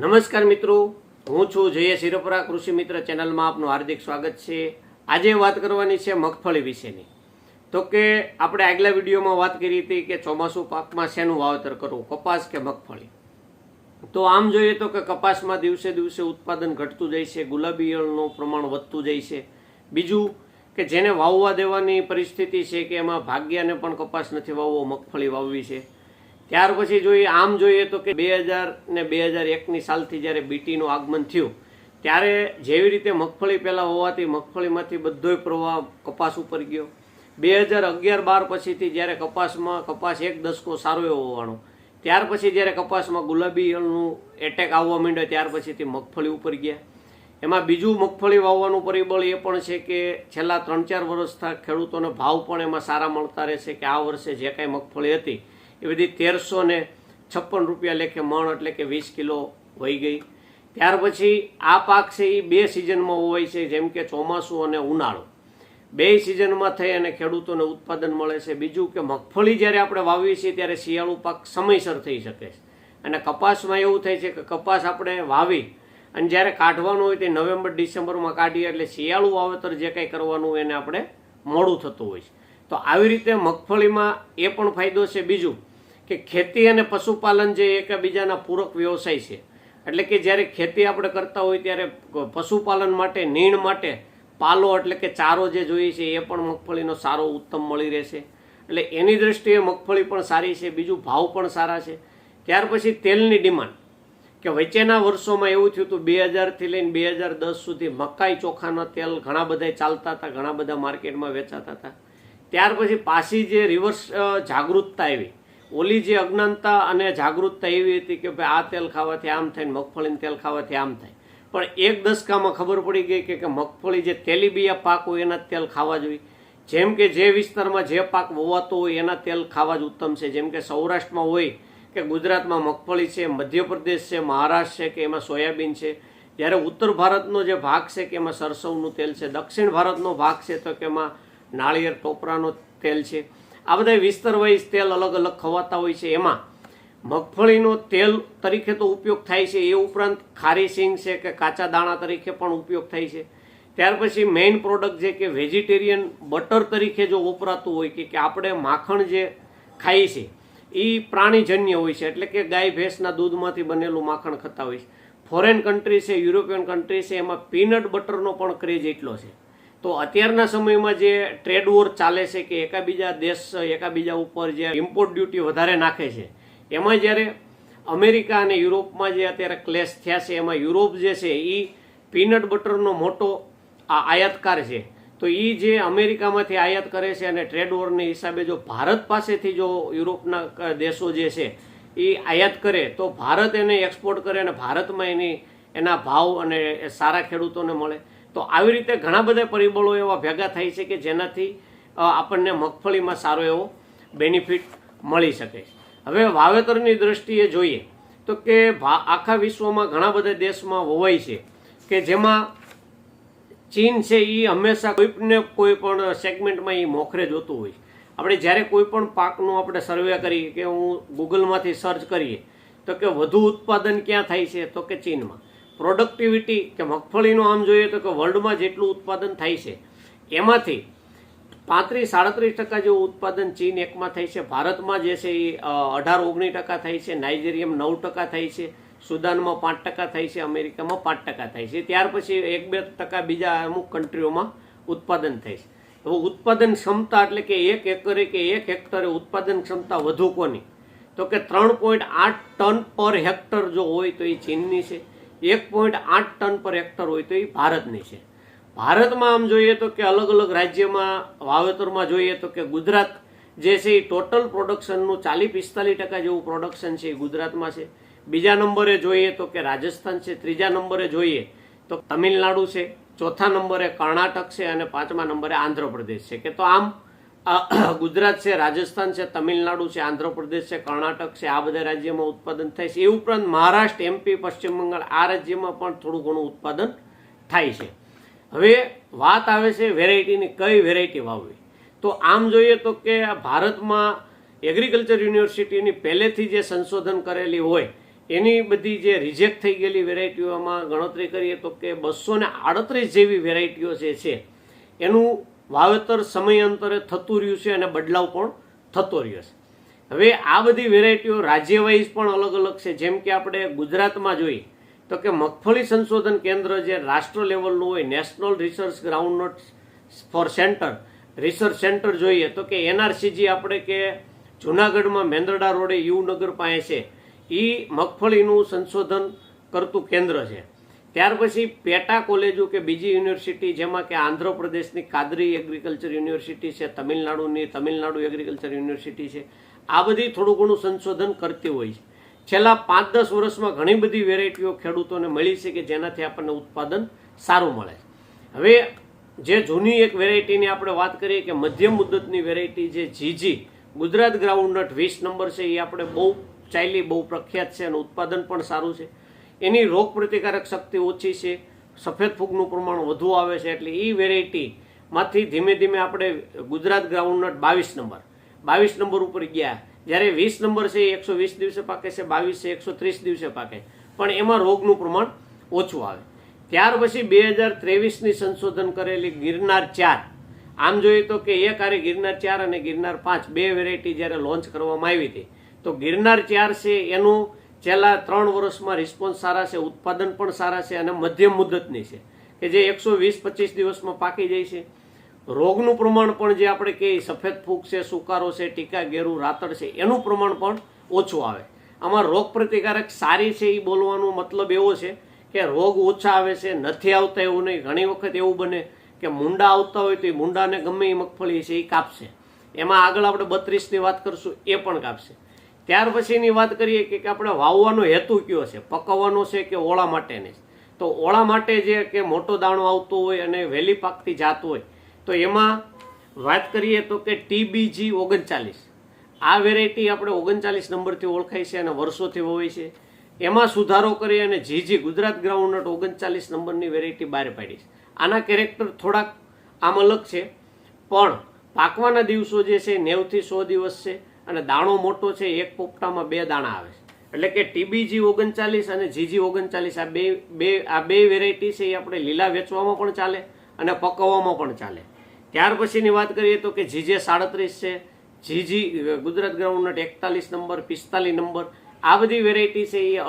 નમસ્કાર મિત્રો, હું છું જય શિરોપરા કૃષિ મિત્ર ચેનલમાં આપનું હાર્દિક સ્વાગત છે. આજે વાત કરવાની છે મગફળી વિશેની. તો કે આપણે આગલા વિડીયોમાં વાત કરી હતી કે ચોમાસું પાકમાં શેનું વાવેતર કરવું, કપાસ કે મગફળી? તો આમ જોઈએ તો કે કપાસમાં દિવસે દિવસે ઉત્પાદન ઘટતું જાય છે, ગુલાબી ઈયળનું પ્રમાણ વધતું જાય છે. બીજું કે જેને વાવવા દેવાની પરિસ્થિતિ છે કે એમાં ભાગ્યાને પણ કપાસ નથી વાવવો, મગફળી વાવવી છે. ત્યાર પછી જોઈએ આમ જોઈએ તો કે બે હજાર ને બે હજાર એકની સાલથી જ્યારે બીટીનું આગમન થયું, ત્યારે જેવી રીતે મગફળી પહેલાં હોવાથી મગફળીમાંથી બધોય પ્રવાહ કપાસ ઉપર ગયો. બે હજાર અગિયાર બાર પછીથી જ્યારે કપાસમાં કપાસ એક દસકો સારો એવો હોવાનો. ત્યાર પછી જ્યારે કપાસમાં ગુલાબી ઈયળનું એટેક આવવા માંડ્યો, ત્યાર પછીથી મગફળી ઉપર ગયા. એમાં બીજું મગફળી વાવવાનું પરિબળ એ પણ છે કે છેલ્લા ત્રણ ચાર વર્ષથી ખેડૂતોને ભાવ પણ એમાં સારા મળતા રહેશે કે આ વર્ષે જે કાંઈ મગફળી હતી એ બધી તેરસો ને છપ્પન રૂપિયા લેખે મણ એટલે કે વીસ કિલો વહી ગઈ. ત્યાર પછી આ પાક છે એ બે સિઝનમાં હોય છે, જેમ કે ચોમાસું અને ઉનાળો. બે સિઝનમાં થઈ અને ખેડૂતોને ઉત્પાદન મળે છે. બીજું કે મગફળી જ્યારે આપણે વાવીએ છીએ ત્યારે શિયાળુ પાક સમયસર થઈ શકે છે. અને કપાસમાં એવું થાય છે કે કપાસ આપણે વાવી અને જ્યારે કાઢવાનું હોય તે નવેમ્બર, ડિસેમ્બરમાં કાઢીએ એટલે શિયાળુ વાવેતર જે કંઈ કરવાનું હોય એને આપણે મોડું થતું હોય છે. તો આવી રીતે મગફળીમાં એ પણ ફાયદો છે. બીજું કે ખેતી અને પશુપાલન જે એકબીજાના પૂરક વ્યવસાય છે. એટલે કે જ્યારે ખેતી આપણે કરતા હોય ત્યારે પશુપાલન માટે, નીણ માટે, પાલો એટલે કે ચારો જે જોઈએ છે એ પણ મગફળીનો સારો ઉત્તમ મળી રહેશે. એટલે એની દ્રષ્ટિએ મગફળી પણ સારી છે, બીજું ભાવ પણ સારા છે. ત્યાર પછી તેલની ડિમાન્ડ. કે વચ્ચેના વર્ષોમાં એવું થયું હતું, બે હજારથી લઈને બે હજાર દસ સુધી મકાઈ ચોખાના તેલ ઘણા બધા ચાલતા હતા, ઘણા બધા માર્કેટમાં વેચાતા હતા. ત્યાર પછી પાછી જે રિવર્સ જાગૃતતા આવી. ઓલી જે અજ્ઞાનતા અને જાગૃતતા એવી હતી કે ભાઈ આ તેલ ખાવાથી આમ થાય મગફળીનું તેલ ખાવાથી આમ થાય. પણ એક દશકામાં ખબર પડી ગઈ કે મગફળી જે તેલીબિયા પાક હોય એના તેલ ખાવા જોઈએ. જેમ કે જે વિસ્તારમાં જે પાક વવાતો હોય એના તેલ ખાવા જ ઉત્તમ છે. જેમ કે સૌરાષ્ટ્રમાં હોય કે ગુજરાતમાં મગફળી છે, મધ્યપ્રદેશ છે, મહારાષ્ટ્ર છે કે એમાં સોયાબીન છે. જ્યારે ઉત્તર ભારતનો જે ભાગ છે કે એમાં સરસવનું તેલ છે, દક્ષિણ ભારતનો ભાગ છે તો કે એમાં નાળિયેર, ટોપરાનો તેલ છે. આ બધા વિસ્તર વાઇઝ તેલ અલગ અલગ ખવાતા હોય છે. એમાં મગફળીનો તેલ તરીકે તો ઉપયોગ થાય છે. એ ઉપરાંત ખારી સિંગ છે કે કાચા દાણા તરીકે પણ ઉપયોગ થાય છે. ત્યાર પછી મેઇન પ્રોડક્ટ જે કે વેજીટેરિયન બટર તરીકે જો વપરાતું હોય કે કે આપણે માખણ જે ખાઈએ છીએ એ પ્રાણીજન્ય હોય છે. એટલે કે ગાય ભેંસના દૂધમાંથી બનેલું માખણ ખાતા હોય છે. ફોરેન કન્ટ્રી છે યુરોપિયન કન્ટ્રી છે, એમાં પીનટ બટરનો પણ ક્રેઝ એટલો છે. તો અત્યારના સમયમાં જે ટ્રેડ વોર ચાલે છે કે એકાબીજા દેશ, એકાબીજા ઉપર જે ઇમ્પોર્ટ ડ્યુટી વધારે નાખે છે, એમાં જ્યારે અમેરિકા અને યુરોપમાં જે અત્યારે ક્લેશ થયા છે, એમાં યુરોપ જે છે એ પીનટ બટરનો મોટો આ આયાતકાર છે. તો એ જે અમેરિકામાંથી આયાત કરે છે અને ટ્રેડ વોરને હિસાબે જો ભારત પાસેથી જો યુરોપના દેશો જે છે એ આયાત કરે, તો ભારત એને એક્સપોર્ટ કરે અને ભારતમાં એની, એના ભાવ અને સારા ખેડૂતોને મળે. તો આવી રીતે ઘણા બધા પરિબળો એવા ભેગા થાય છે કે જેનાથી આપણને મગફળીમાં સારો એવો બેનિફિટ મળી શકે. હવે વાવેતરની દ્રષ્ટિએ જોઈએ તો કે આખા વિશ્વમાં ઘણા બધા દેશમાં વવાય છે કે જેમાં ચીન છે એ હંમેશા કોઈને કોઈ પણ સેગમેન્ટમાં એ મોખરે જોતું હોય. આપણે જ્યારે કોઈ પણ પાકનું આપણે સર્વે કરીએ કે હું ગૂગલમાંથી સર્ચ કરીએ તો કે વધુ ઉત્પાદન ક્યાં થાય છે તો કે ચીનમાં. પ્રોડક્ટિવિટી કે મગફળીનું આમ જોઈએ તો કે વર્લ્ડમાં જેટલું ઉત્પાદન થાય છે, એમાંથી પાંત્રીસ, સાડત્રીસ ટકા જેવું ઉત્પાદન ચીન એકમાં થાય છે, ભારતમાં જે છે એ અઢાર, ઓગણીસ ટકા થાય છે, નાઇજેરિયામાં નવ ટકા થાય છે, સુદાનમાં પાંચ ટકા થાય છે, અમેરિકામાં પાંચ ટકા થાય છે. ત્યાર પછી એક, બે ટકા બીજા અમુક કન્ટ્રીઓમાં ઉત્પાદન થાય છે. હવે ઉત્પાદન ક્ષમતા એટલે કે એક એકરે કે એક હેક્ટરે ઉત્પાદન ક્ષમતા વધુ કોની? તો કે ત્રણ પોઈન્ટ આઠ ટન પર હેક્ટર જો હોય તો એ ચીનની છે. એક પોઈન્ટ આઠ ટન પર હેક્ટર હોય તો એ ભારતની છે. ભારતમાં આમ જોઈએ તો કે અલગ અલગ રાજ્યમાં, વાવેતરમાં જોઈએ તો કે ગુજરાત જે છે એ ટોટલ પ્રોડક્શનનું ચાલીસ પિસ્તાલીસ ટકા જેવું પ્રોડક્શન છે એ ગુજરાતમાં છે. બીજા નંબરે જોઈએ તો કે રાજસ્થાન છે, ત્રીજા નંબરે જોઈએ તો તમિલનાડુ છે, ચોથા નંબરે કર્ણાટક છે અને પાંચમા નંબરે આંધ્રપ્રદેશ છે. કે તો આમ ગુજરાત છે, રાજસ્થાન છે, તમિલનાડુ છે, આંધ્રપ્રદેશ છે, કર્ણાટક છે, આ બધા રાજ્યમાં ઉત્પાદન થાય છે. એ ઉપરાંત મહારાષ્ટ્ર એમપી પશ્ચિમ બંગાળ આ રાજ્યમાં પણ થોડું ઘણું ઉત્પાદન થાય છે. હવે વાત આવે છે વેરાયટીની કઈ વેરાયટી વાવવી? તો આમ જોઈએ તો કે ભારતમાં એગ્રીકલ્ચર યુનિવર્સિટીની પહેલેથી જે સંશોધન કરેલી હોય, એની બધી જે રિજેક્ટ થઈ ગયેલી વેરાયટીઓમાં ગણતરી કરીએ તો કે બસો આડત્રીસ જેવી વેરાયટીઓ જે છે, એનું વાવેતર સમયાંતરે થતું રહ્યું છે અને બદલાવ પણ થતો રહ્યો છે. હવે આ બધી વેરાયટીઓ રાજ્ય વાઇઝ પણ અલગ અલગ છે. જેમ કે આપણે ગુજરાતમાં જોઈએ તો કે મગફળી સંશોધન કેન્દ્ર જે રાષ્ટ્ર લેવલનું હોય national research ground for centre research centre જોઈએ, તો કે એનઆરસીજી આપણે કે જુનાગઢમાં મેંદરડા રોડે યુનગર પાસે છે. એ મગફળીનું સંશોધન કરતું કેન્દ્ર છે. ત્યાર પછી પેટા કોલેજો કે બીજી યુનિવર્સિટી જેમાં કે આંધ્રપ્રદેશની કાદરી એગ્રીકલ્ચર યુનિવર્સિટી છે, તમિલનાડુની તમિલનાડુ એગ્રીકલ્ચર યુનિવર્સિટી છે, આ બધી થોડું ઘણું સંશોધન કરતી હોય છે. છેલ્લા પાંચ દસ વર્ષમાં ઘણી બધી વેરાયટીઓ ખેડૂતોને મળી છે કે જેનાથી આપણને ઉત્પાદન સારું મળે હવે જે જૂની એક વેરાયટીની આપણે વાત કરીએ કે મધ્યમ મુદ્દતની વેરાયટી જે જીજી ગુજરાત ગ્રાઉન્ડનટ વીસ નંબર છે, એ આપણે બહુ ચાલી બહુ પ્રખ્યાત છે અને ઉત્પાદન પણ સારું છે. એની રોગ પ્રતિકારક શક્તિ ઓછી છે, સફેદ ફૂગનું પ્રમાણ વધુ આવે છે, એટલે એ વેરાયટીમાંથી ધીમે ધીમે આપણે ગુજરાત ગ્રાઉન્ડનટ બાવીસ નંબર. બાવીસ નંબર ઉપર ગયા. જ્યારે વીસ નંબર છે એ એકસો વીસ દિવસે પાકે છે, બાવીસ છે એકસો ત્રીસ દિવસે પાકે. પણ એમાં રોગનું પ્રમાણ ઓછું આવે. ત્યાર પછી બે હજાર ત્રેવીસની સંશોધન કરેલી ગિરનાર ચાર. આમ જોઈએ તો કે એક આરે ગિરનાર ચાર અને ગિરનાર પાંચ, બે વેરાયટી જ્યારે લોન્ચ કરવામાં આવી હતી. તો ગિરનાર ચાર છે એનું છેલ્લા ત્રણ વર્ષમાં રિસ્પોન્સ સારા છે, ઉત્પાદન પણ સારા છે અને મધ્યમ મુદ્દતની છે. કે જે એકસો વીસ પચીસ દિવસમાં પાકી જાય છે. રોગનું પ્રમાણ પણ જે આપણે કહીએ, સફેદ ફૂગ છે, સુકારો છે, ટીકા, ગેરું રાતડ છે, એનું પ્રમાણ પણ ઓછું આવે. આમાં રોગ પ્રતિકારક સારી છે એ બોલવાનો મતલબ એવો છે કે રોગ ઓછા આવે છે, નથી આવતા એવું નહીં. ઘણી વખત એવું બને કે મુંડા આવતા હોય તો એ મુંડાને ગમે એ મગફળી છે એ કાપશે. એમાં આગળ આપણે બત્રીસની વાત કરશું, એ પણ કાપશે. ત્યાર પછીની વાત કરીએ કે આપણે વાવવાનો હેતુ કયો છે? પકવવાનો છે કે ઓળા માટેની તો ઓળા માટે જે કે મોટો દાણો આવતો હોય અને વહેલી પાકતી જાત હોય, તો એમાં વાત કરીએ તો કે ટીબીજી ઓગણચાલીસ. આ વેરાયટી આપણે ઓગણચાલીસ નંબરથી ઓળખાય છે અને વર્ષોથી હોય છે. એમાં સુધારો કરી અને જીજી ગુજરાત ગ્રાઉન્ડનટ ઓગણચાલીસ નંબરની વેરાયટી બહાર પાડી છે. આના કેરેક્ટર થોડાક આમ અલગ છે, પણ પાકવાના દિવસો જે છે નેવથી સો દિવસ છે. અને દાણો મોટો છે, એક પોપટામાં બે દાણા આવે છે. એટલે કે ટીબીજી ઓગણચાલીસ અને જીજી ઓગણચાલીસ, આ બે બે આ બે વેરાયટી છે એ આપણે લીલા વેચવામાં પણ ચાલે અને પકવવામાં પણ ચાલે. ત્યાર પછીની વાત કરીએ તો કે જીજે સાડત્રીસ છે, જીજી ગુજરાત ગ્રાઉન્ડનટ એકતાલીસ નંબર, પિસ્તાલીસ નંબર, આ બધી વેરાયટી છે એ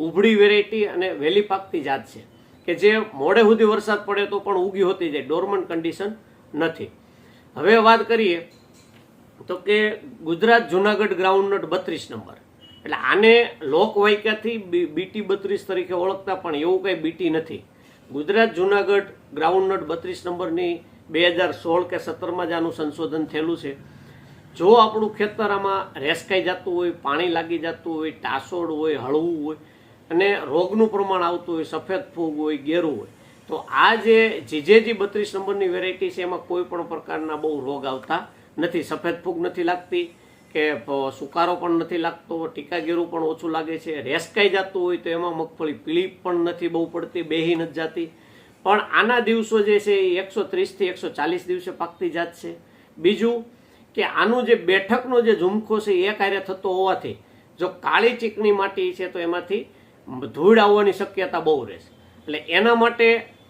ઉભળી વેરાયટી અને વહેલી પાકતી જાત છે. કે જે મોડે સુધી વરસાદ પડે તો પણ ઉગી હોતી જાય ડોર્મન્ટ કન્ડિશન નથી. હવે વાત કરીએ તો કે ગુજરાત જુનાગઢ ગ્રાઉન્ડનટ બત્રીસ નંબર. એટલે આને લોકવાયકાથી બીટી બત્રીસ તરીકે ઓળખતા પણ એવું કંઈ બીટી નથી. ગુજરાત જુનાગઢ ગ્રાઉન્ડનટ બત્રીસ નંબરની બે હજાર સોળ કે સત્તરમાં જ આનું સંશોધન થયેલું છે. જો આપણું ખેતર આમાં રેસકાઈ જતું હોય, પાણી લાગી જતું હોય, ટાસોડ હોય, હળવું હોય, અને રોગનું પ્રમાણ આવતું હોય, સફેદ ફૂગ હોય, ગેરું હોય, તો આ જે જીજેજી બત્રીસ નંબરની વેરાયટી છે, એમાં કોઈ પણ પ્રકારના બહુ રોગ આવતા નથી, સફેદ ફૂગ નથી લાગતી, કે સુકારો પણ નથી લાગતો, ટીકા ઘેરું પણ ઓછું લાગે છે રેસકાઈ જતું હોય તો એમાં મગફળી પીળી પણ નથી, બહુ પડતી, બેહી નથી જાતી. પણ આના દિવસો જે છે એ એકસો ત્રીસથી એકસો ચાલીસ દિવસે પાકતી જાત છે. બીજું કે આનું જે બેઠકનો જે ઝુમખો છે એ કાર્ય થતો હોવાથી, જો કાળી ચીકણી માટી છે તો એમાંથી ધૂળ આવવાની શક્યતા બહુ રહેશે એટલે એના માટે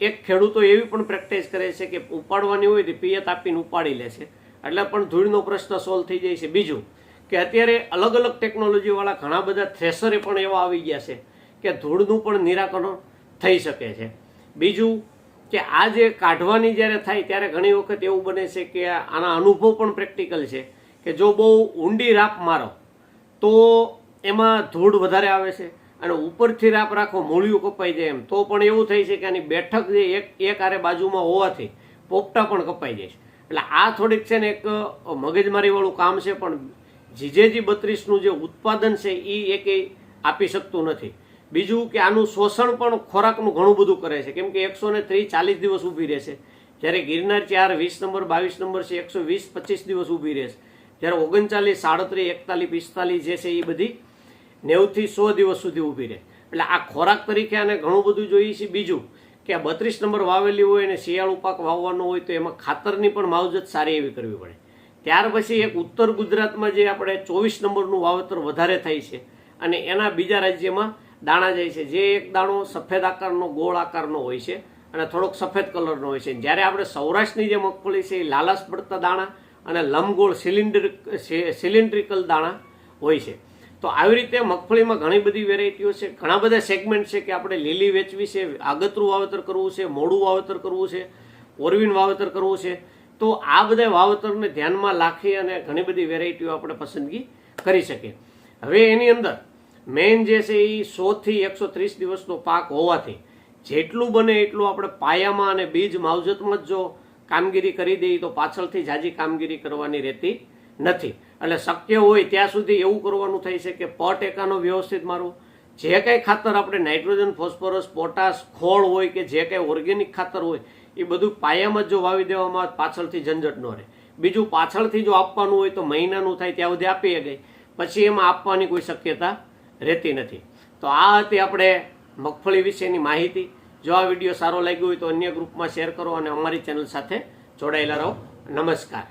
એક ખેડૂતો એવી પણ પ્રેક્ટિસ કરે છે કે ઉપાડવાની હોય તો પિયત આપીને ઉપાડી લે છે. એટલે પણ ધૂળનો પ્રશ્ન સોલ્વ થઈ જાય છે. બીજું કે અત્યારે અલગ અલગ ટેકનોલોજીવાળા ઘણા બધા થ્રેસરે પણ એવા આવી ગયા છે કે ધૂળનું પણ નિરાકરણ થઈ શકે છે. બીજું કે આ જે કાઢવાની જ્યારે થાય ત્યારે ઘણી વખત એવું બને છે કે આના અનુભવ પણ પ્રેક્ટિકલ છે કે જો બહુ ઊંડી રાપ મારો, તો એમાં ધૂળ વધારે આવે છે અને ઉપરથી રાપ રાખો, મૂળિયું કપાઈ જાય એમ. તો પણ એવું થાય છે કે આની બેઠક જે એક એક આરે બાજુમાં હોવાથી પોપટા પણ કપાઈ જાય છે. એટલે આ થોડીક છે ને એક મગજમારીવાળું કામ છે, પણ જીજેજી બત્રીસનું જે ઉત્પાદન છે એ એકેય આપી શકતું નથી. બીજું કે આનું શોષણ પણ ખોરાકનું ઘણું બધું કરે છે. કેમ કે એકસો ને ત્રીસ ચાલીસ દિવસ ઊભી રહેશે. જ્યારે ગિરનાર ચાર, વીસ નંબર, બાવીસ નંબર છે, એકસો વીસ, પચીસ દિવસ ઊભી રહેશે. જ્યારે ઓગણચાલીસ, સાડત્રીસ, એકતાલીસ, પિસ્તાલીસ જે છે એ બધી નેવથી સો દિવસ સુધી ઊભી રહે. એટલે આ ખોરાક તરીકે આને ઘણું બધું જોઈએ છે. બીજું કે આ બત્રીસ નંબર વાવેલી હોય અને શિયાળુ પાક વાવવાનો હોય તો એમાં ખાતરની પણ માવજત સારી એવી કરવી પડે. ત્યાર પછી એક ઉત્તર ગુજરાતમાં જે આપણે ચોવીસ નંબરનું વાવેતર વધારે થાય છે અને એના બીજા રાજ્યમાં દાણા જાય છે. જે એક દાણો સફેદ આકારનો, ગોળ આકારનો હોય છે અને થોડોક સફેદ કલરનો હોય છે. જ્યારે આપણે સૌરાષ્ટ્રની જે મગફળી છે, એ લાલાશ પડતા દાણા અને લંબગોળ સિલિન્ડર સિલિન્ડ્રિકલ દાણા હોય છે. તો આવી રીતે મગફળીમાં ઘણી બધી વેરાયટીઓ છે. ઘણા બધા સેગમેન્ટ છે કે આપણે લીલી વેચવી છે, આગતરું વાવેતર કરવું છે, મોડું વાવેતર કરવું છે, ઓરવીન વાવેતર કરવું છે. તો આ બધા વાવેતરને ધ્યાનમાં રાખી અને ઘણી બધી વેરાયટીઓ આપણે પસંદગી કરી શકીએ. હવે એની અંદર મેઇન જે છે એ સોથી એકસો ત્રીસ દિવસનો પાક હોવાથી જેટલું બને એટલું આપણે પાયામાં અને બીજ માવજતમાં જ જો કામગીરી કરી દઈએ તો પાછળથી જાજી કામગીરી કરવાની રહેતી નથી. એટલે શક્ય હોય ત્યાં સુધી એવું કરવાનું થાય છે કે પટ એકાનો વ્યવસ્થિત મારવો. જે કંઈ ખાતર આપણે નાઇટ્રોજન, ફોસ્ફરસ, પોટાશ, ખોળ હોય કે જે કંઈ ઓર્ગેનિક ખાતર હોય, એ બધું પાયામાં જ જો વાવી દેવામાં આવે પાછળથી ઝંઝટ ન રહે. બીજું પાછળથી જો આપવાનું હોય તો મહિનાનું થાય ત્યાં સુધી આપીએ ગઈ. પછી એમાં આપવાની કોઈ શક્યતા રહેતી નથી. તો આ હતી આપણે મગફળી વિશેની માહિતી. જો આ વીડિયો સારો લાગ્યો હોય તો અન્ય ગ્રુપમાં શેર કરો અને અમારી ચેનલ સાથે જોડાયેલા રહો. નમસ્કાર.